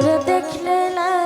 তোর দেখলে না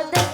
Yo te...